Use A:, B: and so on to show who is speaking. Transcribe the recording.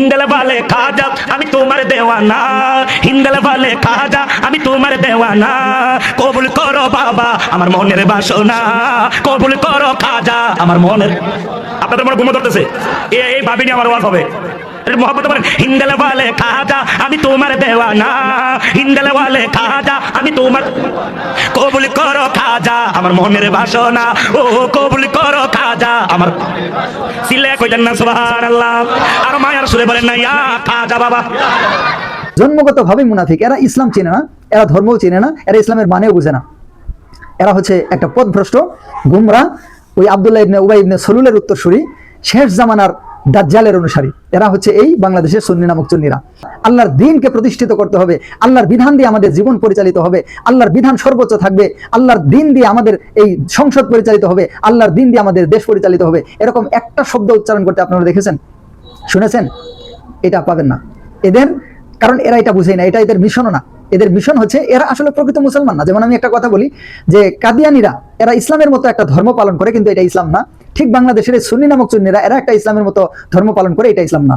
A: হিন্দলে বলে খাজা, আমি তোমার দেওয়ানা। হিন্দলে বলে খাজা, আমি তোমার দেওয়ানা। কবুল করো বাবা, আমার মনের বাসনা। কবুল করো খাজা, আমার মনের আপনাদের মনে ঘুমো ধরতেছে এই ভাবিনি আমার ওয়াজ হবে। মোহাম্মদ বলেন হিন্দলে বলে খাজা, আমি তোমার দেওয়ানা। হিন্দলে বলে খাজা, আমি তোমার কবুল করো খাজা, আমার মনের বাসনা। ও, কবুল করো খাজা, আমার ভাবে না, সুবহানাল্লাহ। আর সুরে বলেন না, ইয়া খাজা বাবা।
B: জন্মগতভাবে মুনাফিক, এরা ইসলাম চেনে না, এরা ধর্ম চেনে না, এরা ইসলামের মানেও বুঝে না। এরা হচ্ছে একটা পথভ্রষ্ট, গুমরা। ওই আবদুল্লাহ ইবনে উবাই ইবনে সলুলের উত্তরসূরি, শেষ জামানার দাজ্জালের অনুসারী। এরা হচ্ছে এই বাংলাদেশের সুন্নি নামক চুন্নিরা আল্লাহর দিনকে প্রতিষ্ঠিত করতে হবে, আল্লাহর বিধান দিয়ে আমাদের জীবন পরিচালিত হবে, আল্লাহর বিধান সর্বোচ্চ থাকবে, আল্লাহর দিন দিয়ে আমাদের এই সংসদ পরিচালিত হবে, আল্লাহর দিন দিয়ে আমাদের দেশ পরিচালিত হবে। এরকম একটা শব্দ উচ্চারণ করতে আপনারা দেখেছেন? শুনেছেন? এটা পাবেন না। এদের, কারণ এরা এটা বুঝেই না, এটা এদের মিশনও না। এদের মিশন হচ্ছে, এরা আসলে প্রকৃত মুসলমান না। যেমন আমি একটা কথা বলি, যে কাদিয়ানিরা, এরা ইসলামের মতো একটা ধর্ম পালন করে, কিন্তু এটা ইসলাম না। ঠিক বাংলাদেশের সুন্নি নামক চুন্নিরা এরা একটা ইসলামের মতো ধর্ম পালন করে, এটা ইসলাম না।